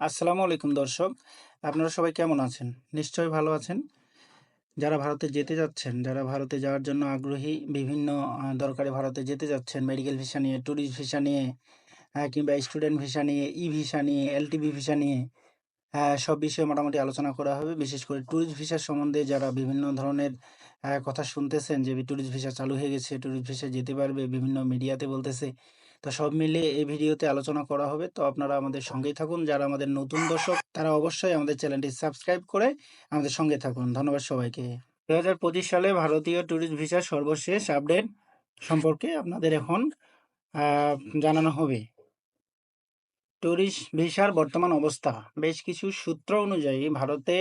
আসসালামু আলাইকুম দর্শক। আপনারা সবাই কেমন আছেন? নিশ্চয়ই ভালো আছেন। যারা ভারতে যেতে যাচ্ছেন, যারা ভারতে যাওয়ার জন্য আগ্রহী, বিভিন্ন দরকারে ভারতে যেতে যাচ্ছেন মেডিকেল ভিসা নিয়ে ট্যুরিস্ট ভিসা নিয়ে কিংবা স্টুডেন্ট ভিসা নিয়ে ই ভিসা নিয়ে এলটিবি ভিসা নিয়ে সব বিষয়ে মোটামুটি আলোচনা করা হবে। বিশেষ করে ট্যুরিস্ট ভিসা সম্বন্ধে যারা বিভিন্ন ধরনের কথা শুনতেছেন, যে ট্যুরিস্ট ভিসা চালু হয়ে গেছে ট্যুরিস্ট ভিসা যেতে পারবে, বিভিন্ন মিডিয়াতে বলতেছে তো সব মিলিয়ে এই ভিডিওতে আলোচনা করা হবে। তো আপনারা আমাদের সঙ্গেই থাকুন। যারা আমাদের নতুন দর্শক, তারা অবশ্যই আমাদের চ্যানেলটি সাবস্ক্রাইব করে আমাদের সঙ্গে থাকুন। ধন্যবাদ সবাইকে। দু সালে ভারতীয় ট্যুরিস্ট ভিসার সর্বশেষ আপডেট সম্পর্কে আপনাদের এখন জানানো হবে। ট্যুরিস্ট ভিসার বর্তমান অবস্থা। বেশ কিছু সূত্র অনুযায়ী ভারতে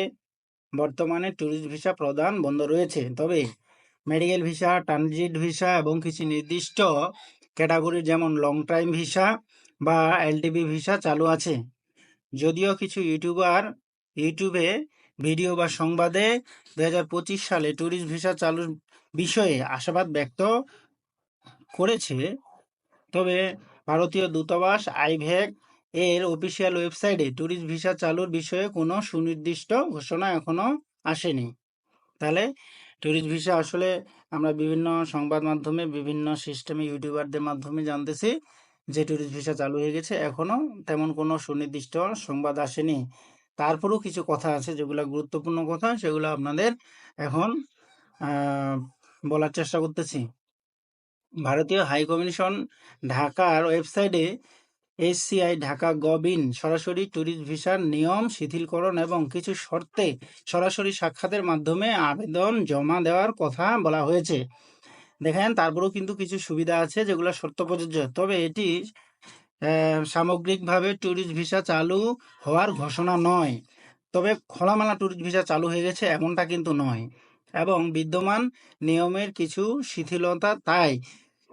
বর্তমানে ট্যুরিস্ট ভিসা প্রদান বন্ধ রয়েছে। তবে মেডিকেল ভিসা, ট্রানজিট ভিসা এবং কিছু নির্দিষ্ট ক্যাটাগরি যেমন লং টাইম ভিসা বা এলটিবি ভিসা চালু আছে। যদিও কিছু ইউটিউবার ইউটিউবে ভিডিও বা সংবাদে দু হাজার পঁচিশ সালে ট্যুরিস্ট ভিসা চালুর বিষয়ে আশাবাদ ব্যক্ত করেছে, তবে ভারতীয় দূতাবাস আইভ্যাক এর অফিসিয়াল ওয়েবসাইটে ট্যুরিস্ট ভিসা চালুর বিষয়ে কোনো সুনির্দিষ্ট ঘোষণা এখনও আসেনি। তাহলে ট্যুরিস্ট ভিসা আসলে আমরা বিভিন্ন সংবাদ মাধ্যমে, বিভিন্ন সিস্টেমে ইউটিউবারদের মাধ্যমে জানতেছি যে ট্যুরিস্ট ভিসা চালু হয়ে গেছে। এখনও তেমন কোনো সুনির্দিষ্ট সংবাদ আসেনি। তারপরেও কিছু কথা আছে যেগুলো গুরুত্বপূর্ণ কথা, সেগুলো আপনাদের এখন বলার চেষ্টা করতেছি। ভারতীয় হাই কমিশন ঢাকার ওয়েবসাইটে এসসিআই, ঢাকা গবিন, সরাসরি ট্যুরিস্ট ভিসার নিয়ম, শিথিলকরণ এবং কিছু শর্তে সরাসরি সাক্ষাতের মাধ্যমে আবেদন জমা দেওয়ার কথা বলা হয়েছে। দেখেন, তারপরেও কিন্তু কিছু সুবিধা আছে যেগুলো শর্ত প্রযোজ্য। তবে এটি সামগ্রিকভাবে ট্যুরিস্ট ভিসা চালু হওয়ার ঘোষণা নয়। তবে খোলামেলা ট্যুরিস্ট ভিসা চালু হয়ে গেছে এমনটা কিন্তু নয়। এবং বিদ্যমান নিয়মের কিছু শিথিলতা তাই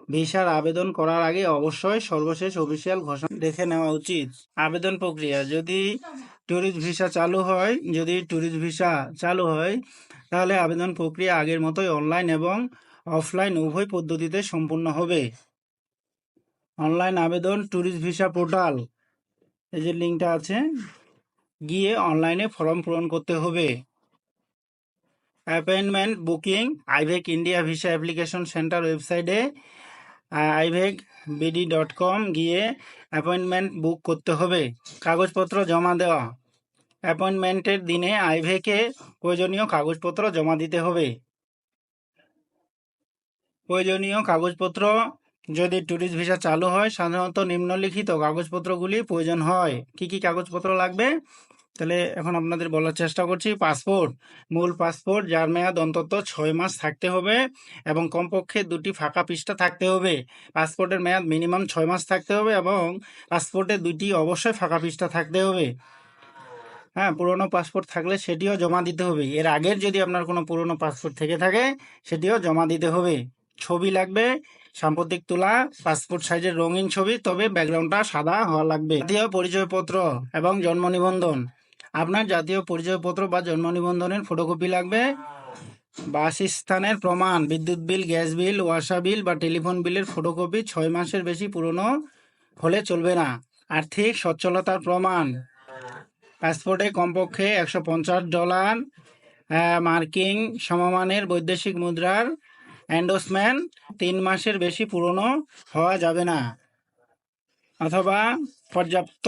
ভিসার আবেদন করার আগে অবশ্যই সর্বশেষ অফিসিয়াল ঘোষণা দেখে নেওয়া উচিত। আবেদন প্রক্রিয়া, যদি ট্যুরিস্ট ভিসা চালু হয়, যদি ট্যুরিস্ট ভিসা চালু হয়, তাহলে আবেদন প্রক্রিয়া আগের মতোই অনলাইন এবং অফলাইন উভয় পদ্ধতিতে সম্পূর্ণ হবে। অনলাইন আবেদন, ট্যুরিস্ট ভিসা পোর্টাল, এই যে লিঙ্কটা আছে, গিয়ে অনলাইনে ফর্ম পূরণ করতে হবে। Appointment booking, IVAC India visa application centre ওয়েবসাইটে আইভেক বিডি ডট কম গিয়ে অ্যাপয়েন্টমেন্ট বুক করতে হবে। কাগজপত্র জমা দেওয়া। অ্যাপয়েন্টমেন্টের দিনে আইভেকে প্রয়োজনীয় কাগজপত্র জমা দিতে হবে। প্রয়োজনীয় কাগজপত্র যদি ট্যুরিস্ট ভিসা চালু হয়, সাধারণত নিম্নলিখিত কাগজপত্রগুলি প্রয়োজন হয়। কি কি কাগজপত্র লাগবে? তাহলে এখন আপনাদের বলার চেষ্টা করছি, পাসপোর্ট, মূল পাসপোর্ট, যার মেয়াদ অন্তত ছয় মাস থাকতে হবে এবং কমপক্ষে দুটি ফাঁকা পৃষ্ঠা থাকতে হবে। পাসপোর্টের মেয়াদ মিনিমাম ছয় মাস থাকতে হবে এবং পাসপোর্টে দুটি অবশ্যই ফাঁকা পৃষ্ঠা থাকতে হবে। হ্যাঁ পুরনো পাসপোর্ট থাকলে সেটিও জমা দিতে হবে। এর আগের যদি আপনার কোনো পুরনো পাসপোর্ট থেকে থাকে, সেটিও জমা দিতে হবে। ছবি লাগবে, সাম্প্রতিক তোলা, পাসপোর্ট সাইজের রঙিন ছবি, তবে ব্যাকগ্রাউন্ডটা সাদা হওয়া লাগবে। জাতীয় পরিচয়পত্র এবং জন্ম নিবন্ধন। আপনার জাতীয় পরিচয়পত্র বা জন্ম নিবন্ধনের ফটোকপি লাগবে। বাসস্থানের প্রমাণ, বিদ্যুৎ বিল, গ্যাস বিল, ওয়াসা বিল বা টেলিফোন বিলের ফটোকপি ছয় মাসের বেশি পুরনো হলে চলবে না। আর্থিক সচ্ছলতার প্রমাণ, পাসপোর্টে কমপক্ষে একশো পঞ্চাশ ডলার মার্কিং সমমানের বৈদেশিক মুদ্রার এন্ডোসমেন্ট তিন মাসের বেশি পুরনো হওয়া যাবে না। অথবা পর্যাপ্ত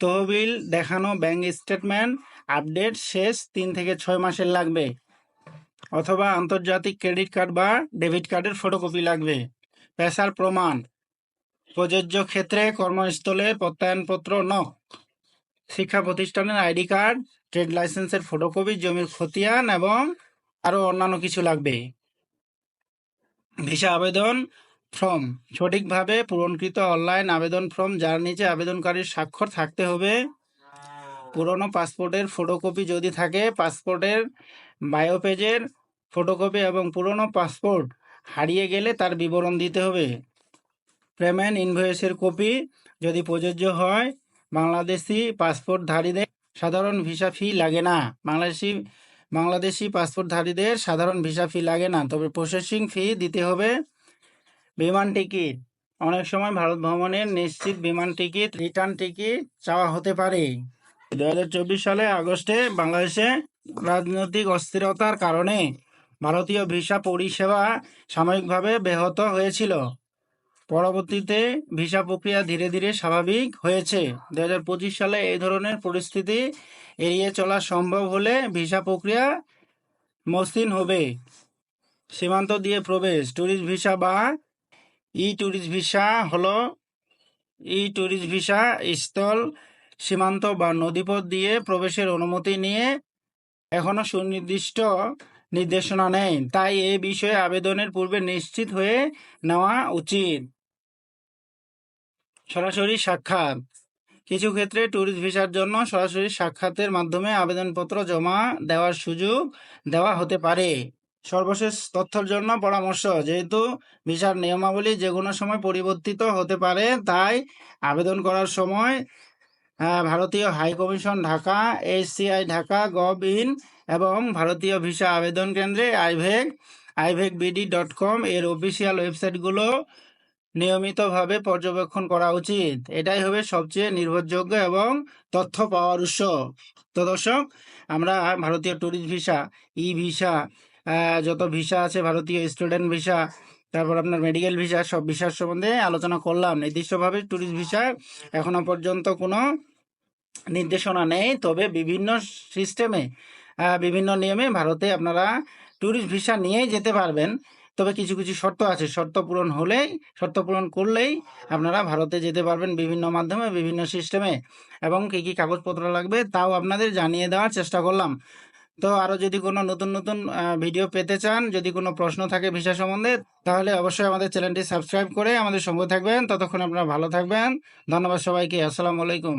তহবিল দেখানো ব্যাংক স্টেটমেন্ট আপডেট শেষ তিন থেকে ছয় মাসের লাগবে। অথবা আন্তর্জাতিক ক্রেডিট কার্ড বা ডেবিট কার্ডের ফটোকপি লাগবে। পেশার প্রমাণ। প্রযোজ্য ক্ষেত্রে কর্মস্থলে প্রত্যয়নপত্র নক। শিক্ষা প্রতিষ্ঠানের আইডি কার্ড, ট্রেড লাইসেন্সের ফটোকপি, জমির খতিয়ান এবং আরও অন্যান্য কিছু লাগবে। ভিসা আবেদন। ফর্ম। সঠিকভাবে পূরণকৃত অনলাইন আবেদন ফর্ম যার নিচে আবেদনকারীর স্বাক্ষর থাকতে হবে। পুরনো পাসপোর্টের ফটোকপি যদি থাকে, পাসপোর্টের বায়ো পেজের ফটোকপি এবং পুরনো পাসপোর্ট হারিয়ে গেলে তার বিবরণ দিতে হবে। পেমেন্ট ইনভয়েসের কপি যদি প্রযোজ্য হয়, বাংলাদেশি পাসপোর্টধারীদের সাধারণ ভিসা ফি লাগে না। বাংলাদেশি বাংলাদেশি পাসপোর্টধারীদের সাধারণ ভিসা ফি লাগে না, তবে প্রসেসিং ফি দিতে হবে। বিমান টিকিট। অনেক সময় ভারত ভ্রমণের নিশ্চিত বিমান টিকিট, রিটার্ন টিকিট চাওয়া হতে পারে। দু হাজার চব্বিশ সালে আগস্টে বাংলাদেশে রাজনৈতিক অস্থিরতার কারণে ভারতীয় ভিসা পরিষেবা সাময়িকভাবে ব্যাহত হয়েছিল। পরবর্তীতে ভিসা প্রক্রিয়া ধীরে ধীরে স্বাভাবিক হয়েছে। দু হাজার পঁচিশ সালে এই ধরনের পরিস্থিতি এড়িয়ে চলা সম্ভব হলে ভিসা প্রক্রিয়া মসৃণ হবে। সীমান্ত দিয়ে প্রবেশ ট্যুরিস্ট ভিসা বা ই ট্যুরিস্ট ভিসা হলো, ই ট্যুরিস্ট ভিসা স্থল সীমান্ত বা নদীপথ দিয়ে প্রবেশের অনুমতি নিয়ে এখনও সুনির্দিষ্ট নির্দেশনা নেই। তাই এ বিষয়ে আবেদনের পূর্বে নিশ্চিত হয়ে নেওয়া উচিত। সরাসরি সাক্ষাৎ। কিছু ক্ষেত্রে ট্যুরিস্ট ভিসার জন্য সরাসরি সাক্ষাতের মাধ্যমে আবেদনপত্র জমা দেওয়ার সুযোগ দেওয়া হতে পারে। সর্বশেষ তথ্যের জন্য পরামর্শ, যেহেতু ভিসার নিয়মাবলী যে কোনো সময় পরিবর্তিত হতে পারে, তাই আবেদন করার সময় ভারতীয় high commission Dhaka HCI Dhaka gov in এবং ভারতীয় ভিসা আবেদন কেন্দ্রে IVAC IVAC BD dot com এর অফিসিয়াল ওয়েবসাইটগুলো নিয়মিতভাবে পর্যবেক্ষণ করা উচিত। এটাই হবে সবচেয়ে নির্ভরযোগ্য এবং তথ্য পাওয়ার উৎস। তো দর্শক, আমরা ভারতীয় ট্যুরিস্ট ভিসা, ই ভিসা যত ভিসা আছে, ভারতীয় স্টুডেন্ট ভিসা তারপর আপনার মেডিকেল ভিসা সব ভিসার সম্বন্ধে আলোচনা করলাম। নির্দিষ্টভাবে ট্যুরিস্ট ভিসা এখনও পর্যন্ত কোনো নির্দেশনা নেই, তবে বিভিন্ন সিস্টেমে বিভিন্ন নিয়মে ভারতে আপনারা ট্যুরিস্ট ভিসা নিয়েই যেতে পারবেন। তবে কিছু কিছু শর্ত আছে। শর্ত পূরণ হলেই, শর্ত পূরণ করলেই আপনারা ভারতে যেতে পারবেন বিভিন্ন মাধ্যমে, বিভিন্ন সিস্টেমে এবং কী কী কাগজপত্র লাগবে, তাও আপনাদের জানিয়ে দেওয়ার চেষ্টা করলাম। তো আরও যদি কোনো নতুন নতুন ভিডিও পেতে চান, যদি কোনো প্রশ্ন থাকে ভিসা সম্বন্ধে, তাহলে অবশ্যই আমাদের চ্যানেলটি সাবস্ক্রাইব করে আমাদের সঙ্গে থাকবেন। ততক্ষণ আপনারা ভালো থাকবেন। ধন্যবাদ সবাইকে। আসসালামু আলাইকুম।